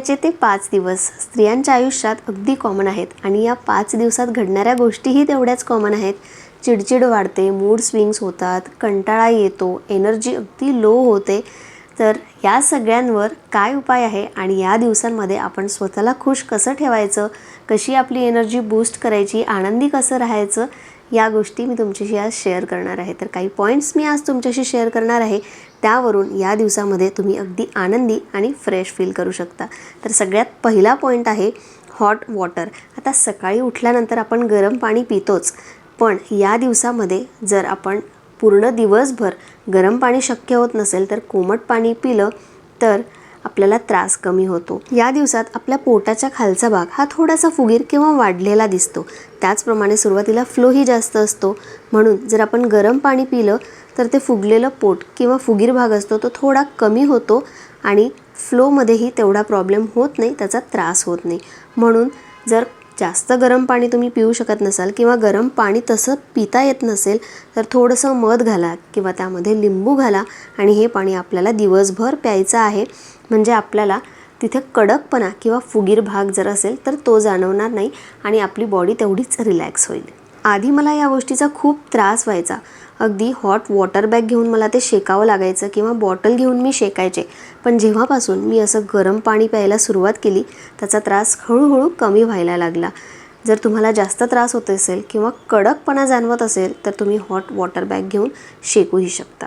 महिन्याचे ते पाच दिवस. स्त्रियांच्या आयुष्यात अगदी कॉमन आहेत आणि या पाच दिवसात घडणाऱ्या गोष्टीही तेवढ्याच कॉमन आहेत. चिडचिड वाढते मूड स्विंग्स होतात कंटाळा येतो एनर्जी अगदी लो होते. तर या सगळ्यांवर काय उपाय आहे आणि या दिवसांमध्ये आपण स्वतःला खुश कसं ठेवायचं कशी आपली एनर्जी बूस्ट करायची आनंदी कसं राहायचं या गोष्टी मी तुमच्याशी आज शेअर करणार आहे. तर काही पॉईंट्स मी आज तुमच्याशी शेअर करणार आहे. त्यावरून या दिवसामध्ये तुम्ही अगदी आनंदी आणि फ्रेश फील करू शकता. तर सगळ्यात पहिला पॉईंट आहे हॉट वॉटर आता सकाळी उठल्यानंतर आपण गरम पाणी पितोच. पण या दिवसामध्ये जर आपण पूर्ण दिवसभर गरम पाणी शक्य होत नसेल तर कोमट पाणी पिलं तर आपल्याला त्रास कमी होतो. या दिवसात आपल्या पोटाच्या खालचा भाग हा थोडासा फुगीर किंवा वाढलेला दिसतो. त्याचप्रमाणे सुरुवातीला फ्लोही जास्त असतो. म्हणून जर आपण गरम पाणी पिलं तर ते फुगलेलं पोट किंवा फुगीर भाग असतो तो थोडा कमी होतो आणि फ्लोमध्येही तेवढा प्रॉब्लेम होत नाही त्याचा त्रास होत नाही. म्हणून जर जास्त गरम पाणी तुम्ही पिऊ शकत नसाल किंवा गरम पाणी तसं पिता येत नसेल तर थोडंसं मध घाला किंवा त्यामध्ये लिंबू घाला आणि हे पाणी आपल्याला दिवसभर प्यायचं आहे. म्हणजे आपल्याला तिथे कडकपणा किंवा फुगीर भाग जर असेल तर तो जाणवणार नाही आणि आपली बॉडी तेवढीच रिलॅक्स होईल. आधी मला या गोष्टीचा खूप त्रास व्हायचा. अगदी हॉट वॉटर बॅग घेऊन मला ते शेकावं लागायचं किंवा बॉटल घेऊन मी शेकायचे. पण जेव्हापासून मी असं गरम पाणी प्यायला सुरुवात केली त्याचा त्रास हळूहळू कमी व्हायला लागला. जर तुम्हाला जास्त त्रास होत असेल किंवा कडकपणा जाणवत असेल तर तुम्ही हॉट वॉटर बॅग घेऊन शेकूही शकता.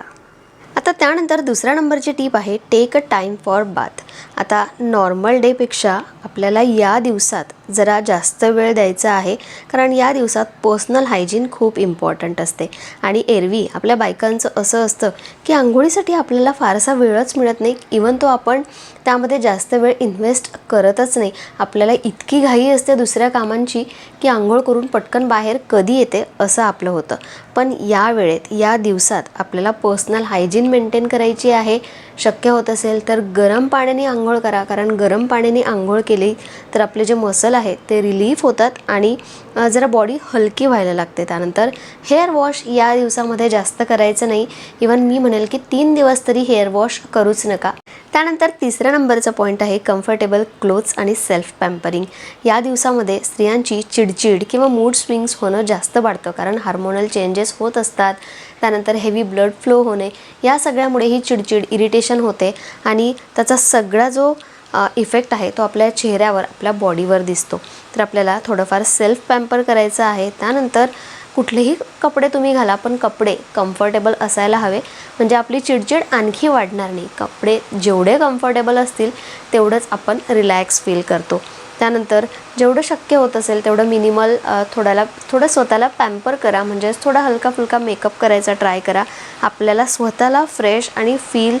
आता त्यानंतर दुसऱ्या नंबरची टीप आहे take a time for bath आता नॉर्मल डेपेक्षा आपल्याला या दिवसात जरा जास्त वेळ द्यायचा आहे कारण या दिवसात पर्सनल हायजीन खूप इम्पॉर्टंट असते. आणि एरवी आपल्या बायकांचं असं असतं की आंघोळीसाठी आपल्याला फारसा वेळच मिळत नाही इवन तो आपण त्यामध्ये जास्त वेळ इन्व्हेस्ट करतच नाही. आपल्याला इतकी घाई असते दुसऱ्या कामांची की आंघोळ करून पटकन बाहेर कधी येते असं आपलं होतं. पण या वेळेत या दिवसात आपल्याला पर्सनल हायजीन मेंटेन करायची आहे शक्य होत असेल तर गरम पाण्याने आंघोळ करा. कारण गरम पाण्याने आंघोळ केली तर आपले जे मसल आहेत ते रिलीफ होतात आणि जरा बॉडी हलकी व्हायला लागते. त्यानंतर हेअर वॉश या दिवसामध्ये जास्त करायचं नाही. इवन मी म्हणेल की तीन दिवस तरी हेअर वॉश करूच नका. त्यानंतर तिसऱ्या नंबरचा पॉईंट आहे कम्फर्टेबल क्लोथ्स आणि सेल्फ पॅम्परिंग या दिवसामध्ये स्त्रियांची चिडचिड किंवा मूड स्विंग्स होणं जास्त वाढतं कारण हार्मोनल चेंजेस होत असतात. त्यानंतर हेवी ब्लड फ्लो होणे या सगळ्यामुळे ही चिडचिड इरिटेशन होते आणि त्याचा सगळा जो इफेक्ट आहे तो आपल्या चेहऱ्यावर आपल्या बॉडीवर दिसतो. तर आपल्याला थोडंफार सेल्फ पॅम्पर करायचं आहे. त्यानंतर कुठलेही कपडे तुम्ही घाला पण कपडे कम्फर्टेबल असायला हवे. म्हणजे आपली चिडचिड आणखी वाढणार नाही. कपडे जेवढे कम्फर्टेबल असतील तेवढंच आपण रिलॅक्स फील करतो. त्यानंतर जेवढं शक्य होत असेल तेवढं मिनिमल थोड्याला थोडं स्वतःला पॅम्पर करा. म्हणजेच थोडा हलका फुलका मेकअप करायचा ट्राय करा. आपल्याला स्वतःला फ्रेश आणि फील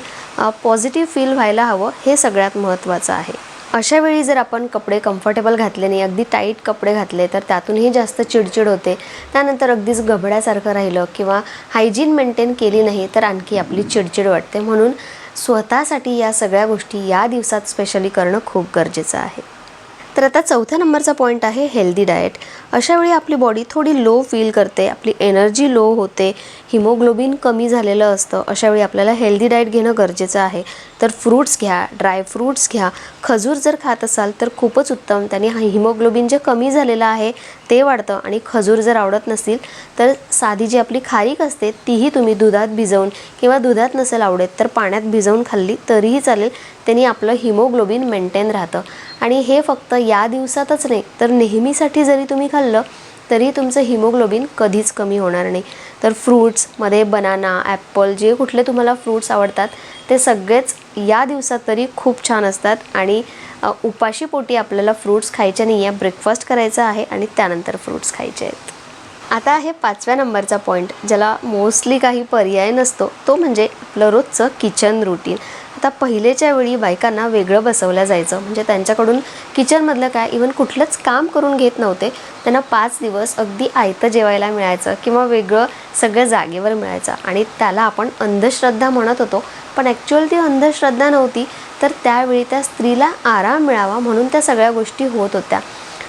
पॉझिटिव्ह फील व्हायला हवं हे सगळ्यात महत्त्वाचं आहे. अशा वेळी जर आपण कपडे कम्फर्टेबल घातले नाही अगदी टाईट कपडे घातले तर त्यातूनही जास्त चिडचिड होते. त्यानंतर अगदीच गबड्यासारखं राहिलं किंवा हायजीन मेंटेन केली नाही तर आणखी आपली चिडचिड वाटते. म्हणून स्वतःसाठी या सगळ्या गोष्टी या दिवसात स्पेशली करणं खूप गरजेचं आहे. तर आता चौथ्या नंबरचा पॉईंट आहे हेल्दी डाएट अशावेळी आपली बॉडी थोडी लो फील करते आपली एनर्जी लो होते हिमोग्लोबिन कमी झालेलं असतं अशावेळी आपल्याला हेल्दी डाएट घेणं गरजेचं आहे. तर फ्रूट्स घ्या ड्राय फ्रूट्स घ्या. खजूर जर खात असाल तर खूपच उत्तम त्याने हिमोग्लोबिन जे कमी झालेलं आहे ते वाढतं आणि खजूर जर आवडत नसतील तर साधी जी आपली खारीक असते तीही तुम्ही दुधात भिजवून किंवा दुधात नसेल आवडत तर पाण्यात भिजवून खाल्ली तरीही चालेल त्यांनी आपलं हिमोग्लोबिन मेंटेन राहतं. आणि हे फक्त या दिवसातच नाही तर नेहमीसाठी जरी तुम्ही खाल्लं तरी तुमचं हिमोग्लोबिन कधीच कमी होणार नाही. तर फ्रूट्समध्ये बनाना ॲपल जे कुठले तुम्हाला फ्रूट्स आवडतात ते सगळेच या दिवसात तरी खूप छान असतात. आणि उपाशीपोटी आपल्याला फ्रूट्स खायचे नाही आहे ब्रेकफास्ट करायचा आहे आणि त्यानंतर फ्रूट्स खायचे आहेत. आता आहे पाचव्या नंबरचा पॉईंट ज्याला मोस्टली काही पर्याय नसतो. तो म्हणजे आपलं रोजचं किचन रुटीन आता पहिलेच्या वेळी बायकांना वेगळं बसवलं जायचं. म्हणजे त्यांच्याकडून किचनमधलं काय इवन कुठलंच काम करून घेत नव्हते. त्यांना पाच दिवस अगदी आयतं जेवायला मिळायचं किंवा वेगळं सगळं जागेवर मिळायचं. आणि त्याला आपण अंधश्रद्धा म्हणत होतो. पण ॲक्च्युअल ती अंधश्रद्धा नव्हती तर त्यावेळी त्या स्त्रीला आराम मिळावा म्हणून त्या सगळ्या गोष्टी होत होत्या.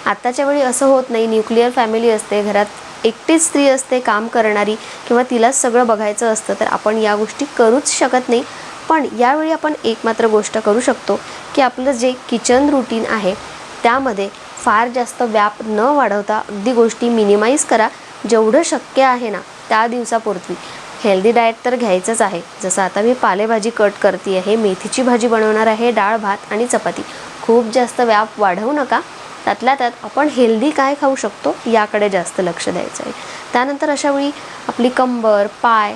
आत्ताच्या वेळी असं होत नाही. न्यूक्लिअर फॅमिली असते घरात एकटीच स्त्री असते काम करणारी किंवा तिलाच सगळं बघायचं असतं तर आपण या गोष्टी करूच शकत नाही. पण यावेळी आपण एक मात्र गोष्ट करू शकतो की आपलं जे किचन रुटीन आहे त्यामध्ये फार जास्त व्याप न वाढवता अगदी गोष्टी मिनिमाइज करा. जेवढं शक्य आहे ना त्या दिवसापुरती. हेल्दी डाएट तर घ्यायचंच आहे. जसं आता मी पालेभाजी कट करते आहे मेथीची भाजी बनवणार आहे डाळ भात आणि चपाती. खूप जास्त व्याप वाढवू नका. त्यातल्या त्यात आपण हेल्दी काय खाऊ शकतो याकडे जास्त लक्ष द्यायचं आहे. त्यानंतर अशावेळी आपली कंबर पाय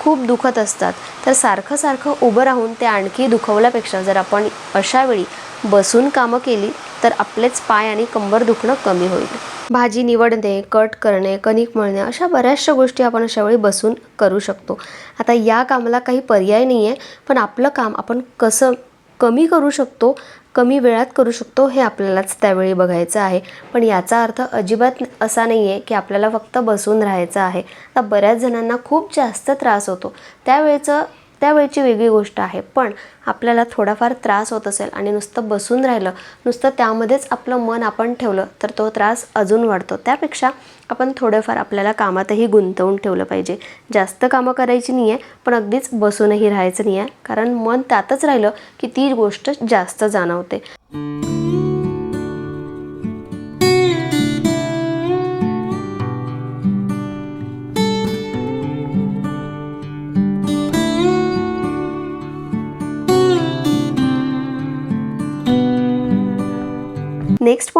खूप दुखत असतात. तर सारखं सारखं उभं राहून ते आणखी दुखवल्यापेक्षा जर आपण अशावेळी बसून कामं केली तर आपलेच पाय आणि कंबर दुखणं कमी होईल. भाजी निवडणे कट करणे कणिक मळणे अशा बऱ्याचशा गोष्टी आपण अशा वेळी बसून करू शकतो. आता या कामाला काही पर्याय नाही आहे पण आपलं काम आपण कसं कमी करू शकतो कमी वेळात करू शकतो हे आपल्यालाच त्यावेळी बघायचं आहे. पण याचा अर्थ अजिबात असा नाही आहे की आपल्याला फक्त बसून राहायचं आहे. तर बऱ्याच जणांना खूप जास्त त्रास होतो. त्यावेळेचं त्यावेळची वेगळी गोष्ट आहे. पण आपल्याला थोडाफार त्रास होत असेल आणि नुसतं बसून राहिलं नुसतं त्यामध्येच आपलं मन आपण ठेवलं तर तो त्रास अजून वाढतो. त्यापेक्षा आपण थोडंफार आपल्याला कामातही गुंतवून ठेवलं पाहिजे. जास्त कामं करायची नाही आहे पण अगदीच बसूनही राहायचं नाही आहे कारण मन त्यातच राहिलं की ती गोष्ट जास्त जाणवते.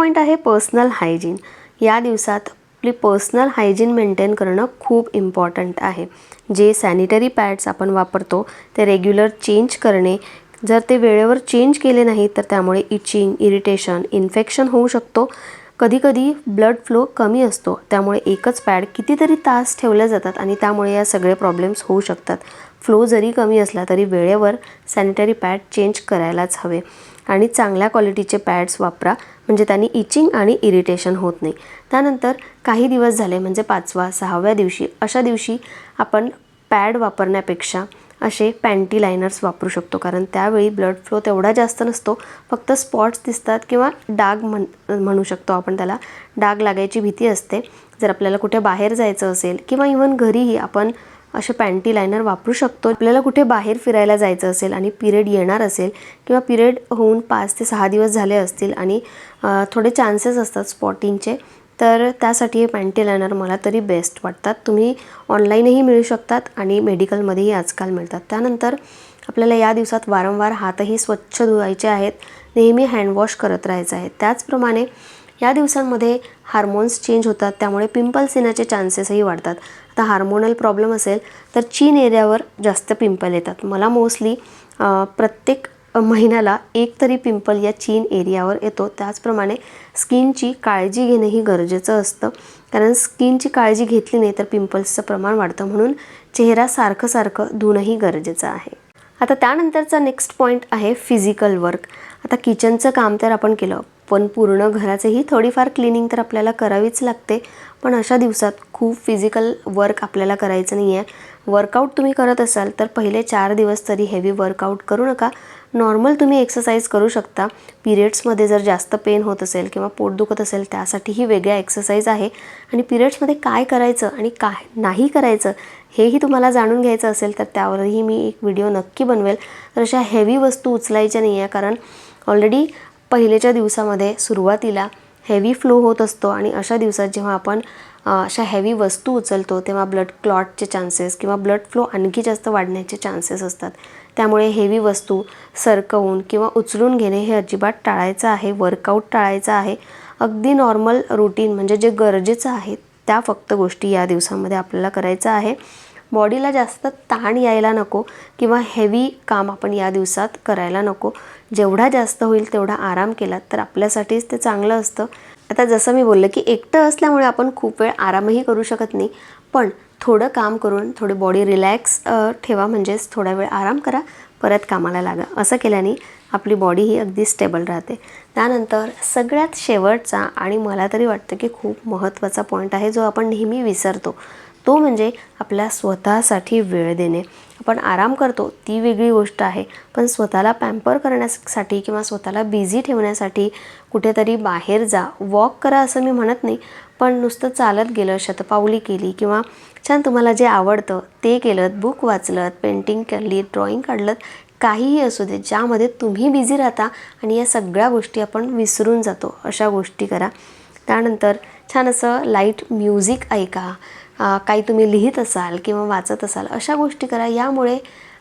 पॉईंट आहे पर्सनल हायजीन या दिवसात आपली पर्सनल हायजीन मेंटेन करणं खूप इम्पॉर्टंट आहे. जे सॅनिटरी पॅड्स आपण वापरतो ते रेग्युलर चेंज करणे. जर ते वेळेवर चेंज केले नाही तर त्यामुळे इचिंग इरिटेशन इन्फेक्शन होऊ शकतो. कधीकधी ब्लड फ्लो कमी असतो. त्यामुळे एकच पॅड कितीतरी तास ठेवल्या जातात आणि त्यामुळे या सगळे प्रॉब्लेम्स होऊ शकतात. फ्लो जरी कमी असला तरी वेळेवर सॅनिटरी पॅड चेंज करायलाच हवे. आणि चांगल्या क्वालिटीचे पॅड्स वापरा. म्हणजे त्यांनी इचिंग आणि इरिटेशन होत नाही. त्यानंतर काही दिवस झाले म्हणजे पाचवा सहाव्या दिवशी अशा दिवशी आपण पॅड वापरण्यापेक्षा असे पॅन्टी लायनर्स वापरू शकतो. कारण त्यावेळी ब्लड फ्लो तेवढा जास्त नसतो. फक्त स्पॉट्स दिसतात किंवा डाग म्हण म्हणू शकतो आपण त्याला. डाग लागायची भीती असते. जर आपल्याला कुठे बाहेर जायचं असेल किंवा इवन घरीही आपण असे पॅन्टी लायनर वापरू शकतो. आपल्याला कुठे बाहेर फिरायला जायचं असेल आणि पिरियड येणार असेल किंवा पिरियड होऊन पाच ते सहा दिवस झाले असतील आणि थोडे चान्सेस असतात स्पॉटिंगचे तर त्यासाठी हे पॅन्टी लायनर मला तरी बेस्ट वाटतात. तुम्ही ऑनलाईनही मिळू शकतात आणि मेडिकलमध्येही आजकाल मिळतात. त्यानंतर आपल्याला या दिवसात वारंवार हातही स्वच्छ धुवायचे आहेत. नेहमी हँडवॉश करत राहायचं आहे. त्याचप्रमाणे या दिवसांमध्ये हार्मोन्स चेंज होतात. त्यामुळे पिंपल्स येण्याचे चान्सेसही वाढतात. आता हार्मोनल प्रॉब्लेम असेल तर चीन एरियावर जास्त पिंपल येतात. मला मोस्टली प्रत्येक महिन्याला एक तरी पिंपल या चीन एरियावर येतो. त्याचप्रमाणे स्किनची काळजी घेणंही गरजेचं असतं. कारण स्किनची काळजी घेतली नाही तर पिंपल्सचं प्रमाण वाढतं. म्हणून चेहरा सारखं सारखं धुणंही गरजेचं आहे. आता त्यानंतरचा नेक्स्ट पॉईंट आहे फिजिकल वर्क. आता किचनचं काम तर आपण केलं. पण पूर्ण घराचंही थोडीफार क्लिनिंग तर आपल्याला करावीच लागते. पण अशा दिवसात खूप फिजिकल वर्क आपल्याला करायचं नाही आहे वर्कआउट तुम्ही करत असाल तर पहिले चार दिवस तरी हेवी वर्कआउट करू नका. नॉर्मल तुम्ही एक्सरसाइज करू शकता. पिरियड्समध्ये जर जास्त पेन होत असेल किंवा पोट दुखत असेल त्यासाठीही वेगळ्या एक्सरसाइज आहे. आणि पिरियड्समध्ये काय करायचं आणि काय नाही करायचं हेही तुम्हाला जाणून घ्यायचं असेल तर त्यावरही मी एक व्हिडिओ नक्की बनवेल. तर अशा हेवी वस्तू उचलायच्या नाही आहे कारण ऑलरेडी पहिलेच्या दिवसामध्ये सुरुवातीला हेवी फ्लो होत असतो आणि अशा दिवसात जेव्हा आपण अशा हेवी वस्तू उचलतो तेव्हा ब्लड क्लॉटचे चान्सेस किंवा ब्लड फ्लो आणखी जास्त वाढण्याचे चान्सेस असतात. त्यामुळे हेवी वस्तू सरकवून किंवा उचलून घेणे हे अजिबात टाळायचं आहे वर्कआउट टाळायचं आहे. अगदी नॉर्मल रुटीन म्हणजे जे गरजेचं आहे त्या फक्त गोष्टी या दिवसामध्ये आपल्याला करायचं आहे. बॉडीला जास्त ताण यायला नको किंवा हेवी काम आपण या दिवसात करायला नको. जेवढा जास्त होईल तेवढा आराम केला तर आपल्यासाठीच ते चांगलं असतं. आता जसं मी बोललं की एकटं असल्यामुळे आपण खूप वेळ आरामही करू शकत नाही. पण थोडं काम करून थोडी बॉडी रिलॅक्स ठेवा म्हणजेच थोडा वेळ आराम करा परत कामाला लागा. असं केल्याने आपली बॉडी ही अगदी स्टेबल राहते. त्यानंतर सगळ्यात शेवटचा आणि मला तरी वाटतं की खूप महत्त्वाचा पॉईंट आहे जो आपण नेहमी विसरतो. तो म्हणजे आपल्या स्वतःसाठी वेळ देणे. आपण आराम करतो ती वेगळी गोष्ट आहे. पण स्वतःला पॅम्पर करण्यासाठी किंवा स्वतःला बिझी ठेवण्यासाठी कुठेतरी बाहेर जा वॉक करा असं मी म्हणत नाही. पण नुसतं चालत गेलं शतपावली केली किंवा छान तुम्हाला जे आवडतं ते केलं बुक वाचलं पेंटिंग केली ड्रॉईंग काढलं काहीही असू दे ज्यामध्ये तुम्ही बिझी राहता आणि या सगळ्या गोष्टी आपण विसरून जातो अशा गोष्टी करा. त्यानंतर छान असं लाइट म्युझिक ऐका. काही तुम्ही लिहित असाल किंवा वाचत असाल अशा गोष्टी करा. यामुळे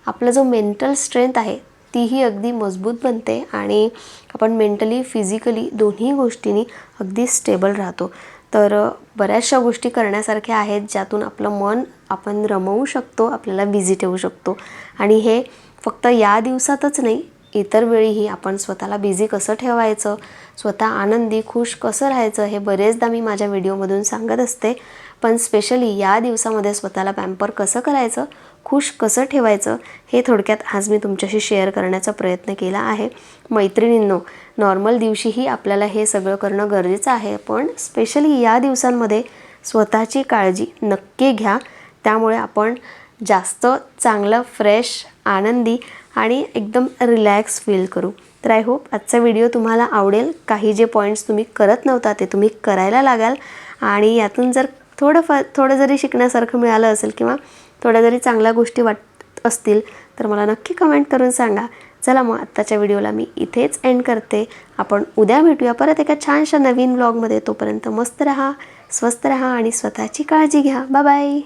आपला जो मेंटल स्ट्रेंथ आहे तीही अगदी मजबूत बनते आणि आपण मेंटली फिजिकली दोन्ही गोष्टींनी अगदी स्टेबल राहतो. तर बऱ्याचशा गोष्टी करण्यासारख्या आहेत ज्यातून आपलं मन आपण रमवू शकतो आपल्याला बिझी ठेवू शकतो. आणि हे फक्त या दिवसातच नाही इतर वेळीही आपण स्वतःला बिझी कसं ठेवायचं स्वतः आनंदी खुश कसं राहायचं हे बरेचदा मी माझ्या व्हिडिओमधून सांगत असते. पण स्पेशली या दिवसामध्ये स्वतःला पॅम्पर कसं करायचं खुश कसं ठेवायचं हे थोडक्यात आज मी तुमच्याशी शेअर करण्याचा प्रयत्न केला आहे. मैत्रिणींनो नॉर्मल दिवशीही आपल्याला हे सगळं करणं गरजेचं आहे पण स्पेशली या दिवसांमध्ये स्वतःची काळजी नक्की घ्या. त्यामुळे आपण जास्त चांगलं फ्रेश आनंदी आणि एकदम रिलॅक्स फील करू. तर आय होप आजचा व्हिडिओ तुम्हाला आवडेल. काही जे पॉईंट्स तुम्ही करत नव्हता ते तुम्ही करायला लागाल. आणि यातून जर थोडंफार थोडं जरी शिकण्यासारखं मिळालं असेल किंवा थोड्या जरी चांगल्या गोष्टी वाटत असतील तर मला नक्की कमेंट करून सांगा. चला मग आत्ताच्या व्हिडिओला मी इथेच एंड करते. आपण उद्या भेटूया. परत एका छानशा नवीन ब्लॉगमध्ये तोपर्यंत मस्त राहा स्वस्त राहा आणि स्वतःची काळजी घ्या. Bye bye